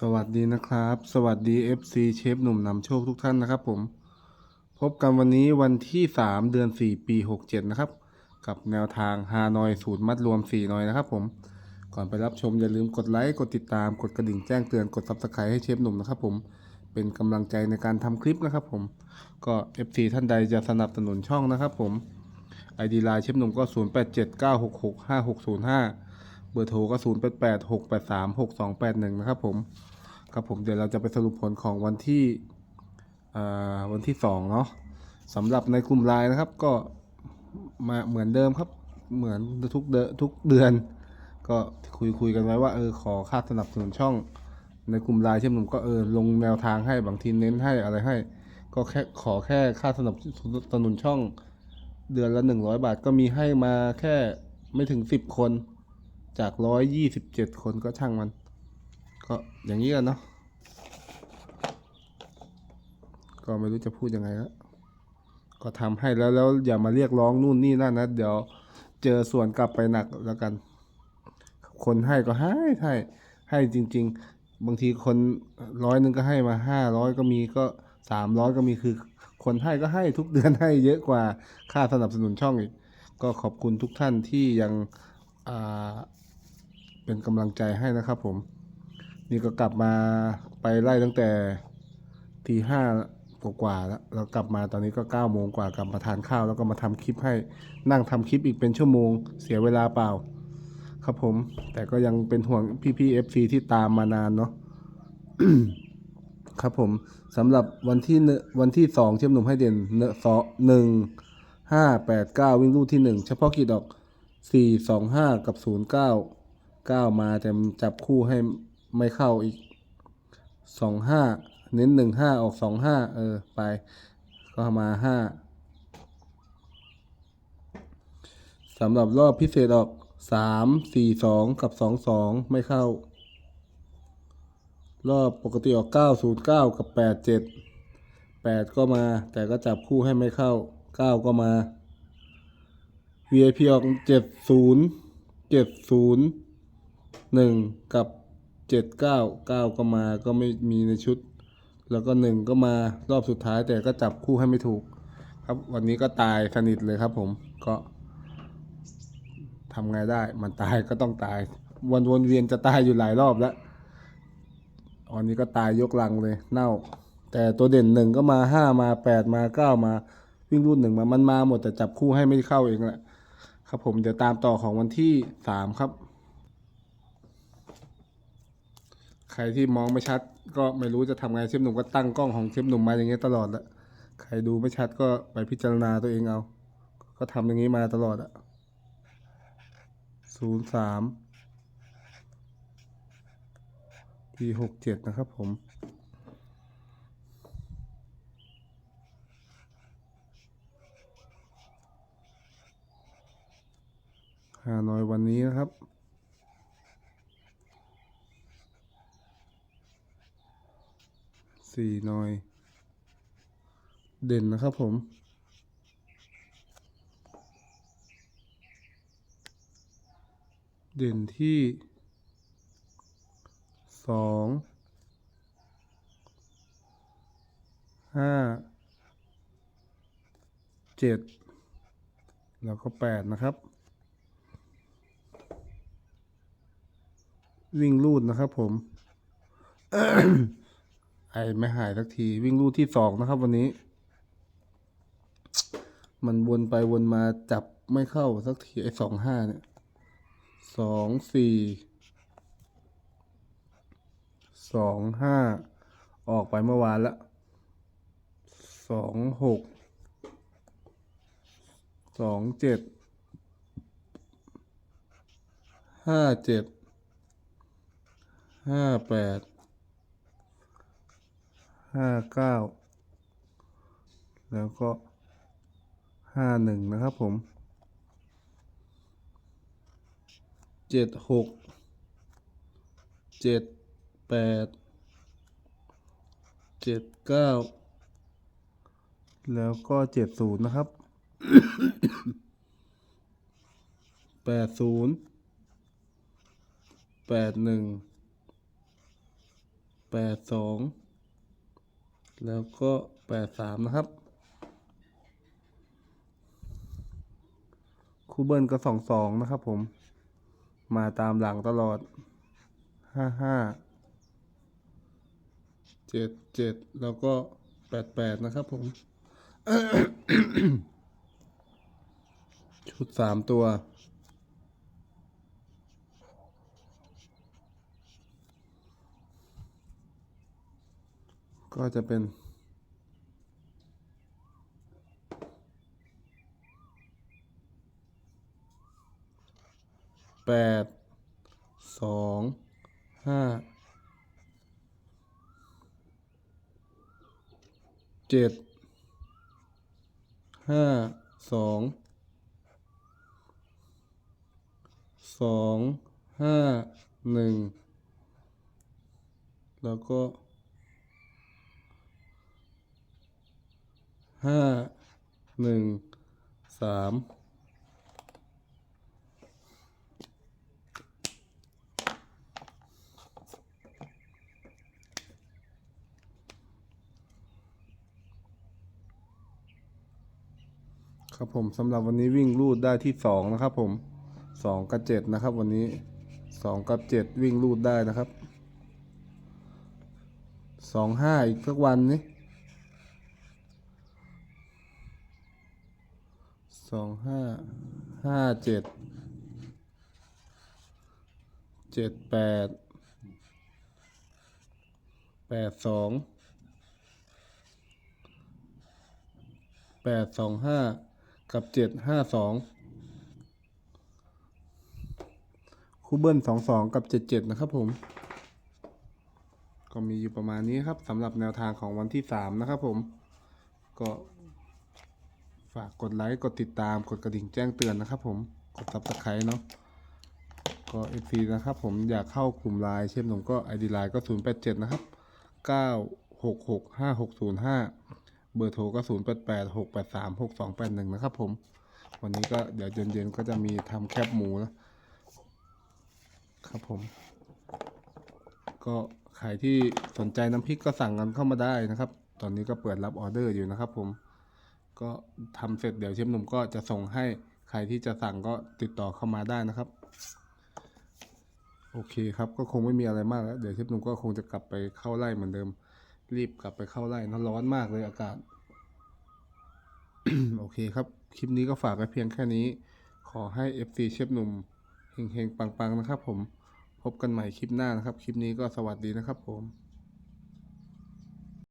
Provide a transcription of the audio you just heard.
สวัสดีนะครับ สวัสดี FC เชฟหนุ่มนำโชคทุกท่านนะครับผม พบกันวันนี้วันที่ 3 เดือน 4 ปี 67 นะครับ กับแนวทางฮานอยสูตรมัดรวม 4 นอยนะครับผม ก่อนไปรับชมอย่าลืมกดไลค์ กดติดตาม กดกระดิ่งแจ้งเตือน กด subscribe ให้เชฟหนุ่มนะครับผม เป็นกำลังใจในการทำคลิปนะครับผม ก็ FC ท่านใดจะสนับสนุนช่องนะครับผม ID ไลน์เชฟหนุ่มก็ 0879665605 เบอร์โทรก็ 0 8 8 6 8 3 6 2 8 1 นะครับผมครับผมเดี๋ยวเราจะไปสรุปผลของวันที่วันที่2เนาะสำหรับในกลุ่มไลน์นะครับก็มาเหมือนเดิมครับ เหมือนทุกเดือนทุกเดือน ก็คุยคุยกันไว้ว่าเออขอค่าสนับสนุนช่องในกลุ่มไลน์เช่นผมก็เออลงแนวทางให้บางทีเน้นให้อะไรให้ ก็แค่ขอแค่ค่าสนับสนุนช่อง เดือนละหนึ่งร้อยบาทก็มีให้มาแค่ไม่ถึงสิบคน จากร้อยยี่สิบเจ็ดคนก็ช่างมัน ก็อย่างนี้กันเนาะก็ไม่รู้จะพูดยังไงแล้วก็ทำให้แล้วแล้วอย่ามาเรียกร้องนู่นนี่นั่นนะเดี๋ยวเจอส่วนกลับไปหนักแล้วกัน คนให้ก็ให้ให้ให้จริง ๆ บางทีคนร้อยหนึ่งก็ให้มาห้าร้อยก็มีก็สามร้อยก็มีคือ คนให้ก็ให้ทุกเดือนให้เยอะกว่าค่าสนับสนุนช่องอีกก็ขอบคุณทุกท่านที่ยังอ่า เป็นกำลังใจให้นะครับผม นี่ก็กลับมาไปไล่ตั้งแต่ทีห้ากว่าๆแล้วเรากลับมาตอนนี้ก็เก้าโมงกว่ากลับมาทานข้าว แล้วก็มาทำคลิปให้นั่งทำคลิปอีกเป็นชั่วโมง เสียเวลาเปล่า ครับผม แต่ก็ยังเป็นห่วงพี่ๆ FC ที่ตามมานานเนาะครับผมสำหรับวันที่เนวันที่สองเชื่อมหนุ่มให้เด่นเนสอหนึ่งห้าแปดเก้าวิ่งลูกที่หนึ่งเฉพาะกิจออกสี่สองห้ากับศูนย์เก้า ก้ามาแต่จับคู่ให้ไม่เข้าอีกสองห้าเน้นหนึ่งห้าออกสองห้าเออไป ก็มาห้าสำหรับรอบพิเศษออกสามสี่สองกับสองสองไม่เข้า รอบปกติออก909กับ87 8ก็มา แต่ก็จับคู่ให้ไม่เข้า9ก็มา VIP ออกเจ็ดศูนย์เจ็ดศูนย์ 70 70 1กับ79 9ก็มาก็ไม่มีในชุด แล้วก็1ก็มารอบสุดท้ายแต่ก็จับคู่ให้ไม่ถูก ครับวันนี้ก็ตายสนิทเลยครับผมก็ทำไงได้มันตายก็ต้องตาย วนวนเวียนจะตายอยู่หลายรอบแล้ววันนี้ก็ตายยกลังเลยเน่า แต่ตัวเด่นหนึ่งก็มาห้ามาแปดมาเก้ามาวิ่งรุ่นหนึ่งมามันมาหมดแต่จับคู่ให้ไม่เข้าเองแหละครับผมเดี๋ยวตามต่อของวันที่สามครับ ใครที่มองไม่ชัด ก็ไม่รู้จะทำไงเชฟหนุ่มก็ตั้งกล้องของเชฟหนุ่มมาอย่างเงี้ยตลอดละใครดูไม่ชัดก็ไปพิจารณาตัวเองเอา ก็ทำอย่างนี้มาตลอดอะศูนย์สามปีหกเจ็ดนะครับผมฮาหน่อยวันนี้นะครับ สี่นอย เด่นนะครับผม เด่นที่สองห้าเจ็ดแล้วก็แปดนะครับ วิ่งลูดนะครับผม ไอไม่หายสักที วิ่งลูดที่สองนะครับ วันนี้ มันวนไปวนมาจับไม่เข้าสักทีไอสองห้าเนี่ยสองสี่สองห้าออกไปเมื่อวานละสองหกสองเจ็ดห้าเจ็ดห้าแปด ห้าเก้าแล้วก็ห้าหนึ่งนะครับผมเจ็ดหกเจ็ดแปดเจ็ดเก้าแล้วก็เจ็ดศูนย์นะครับแปดศูนย์แปดหนึ่งแปดสอง แล้วก็แปดสามนะครับ คูเบิลก็สองสองนะครับผม มาตามหลังตลอดห้าห้าเจ็ดเจ็ดแล้วก็แปดแปดนะครับผม ชุดสามตัว ก็จะเป็น แปด สอง ห้า เจ็ด ห้า สอง สอง ห้า หนึ่ง แล้วก็ ห้าหนึ่งสามครับผมสำหรับวันนี้วิ่งรูดได้ที่สองนะครับผมสองกับเจ็ดนะครับ วันนี้สองกับเจ็ดวิ่งรูดได้นะครับสองห้าอีกสักวันนี้ สองห้าห้าเจ็ดเจ็ดแปดแปดสองแปดสองห้ากับเจ็ดห้าสองคู่เบิ้ลสองสองกับเจ็ดเจ็ดนะครับผม ก็มีอยู่ประมาณนี้ครับสำหรับแนวทางของวันที่สามนะครับผม ก็ ฝากกดไลค์กดติดตามกดกระดิ่งแจ้งเตือนนะครับผมกดซับสไครต์เนาะก็เอฟซีนะครับผมอยากเข้ากลุ่มไลน์เช่นผมก็ไอดีไลน์ก็ศูนย์แปดเจ็ดนะครับเก้าหกหกห้าหกศูนย์ห้าเบอร์โทรก็ศูนย์แปดแปดหกแปดสามหกสองแปดหนึ่งนะครับผม วันนี้ก็เดี๋ยวเย็นๆก็จะมีทำแคบหมูนะครับผม ก็ใครที่สนใจน้ำพริกก็สั่งกันเข้ามาได้นะครับ ตอนนี้ก็เปิดรับออเดอร์อยู่นะครับผม ก็ทำเสร็จเดี๋ยวเชฟหนุ่มก็จะส่งให้ใครที่จะสั่งก็ติดต่อเข้ามาได้นะครับ โอเคครับก็คงไม่มีอะไรมากแล้ว เดี๋ยวเชฟหนุ่มก็คงจะกลับไปเข้าไร่เหมือนเดิม รีบกลับไปเข้าไร่นะร้อนมากเลยอากาศ โอเคครับ คลิปนี้ก็ฝากไว้เพียงแค่นี้ ขอให้ FC เชฟหนุ่มเฮงๆปังๆนะครับผมพบกันใหม่คลิปหน้านะครับ คลิปนี้ก็สวัสดีนะครับผม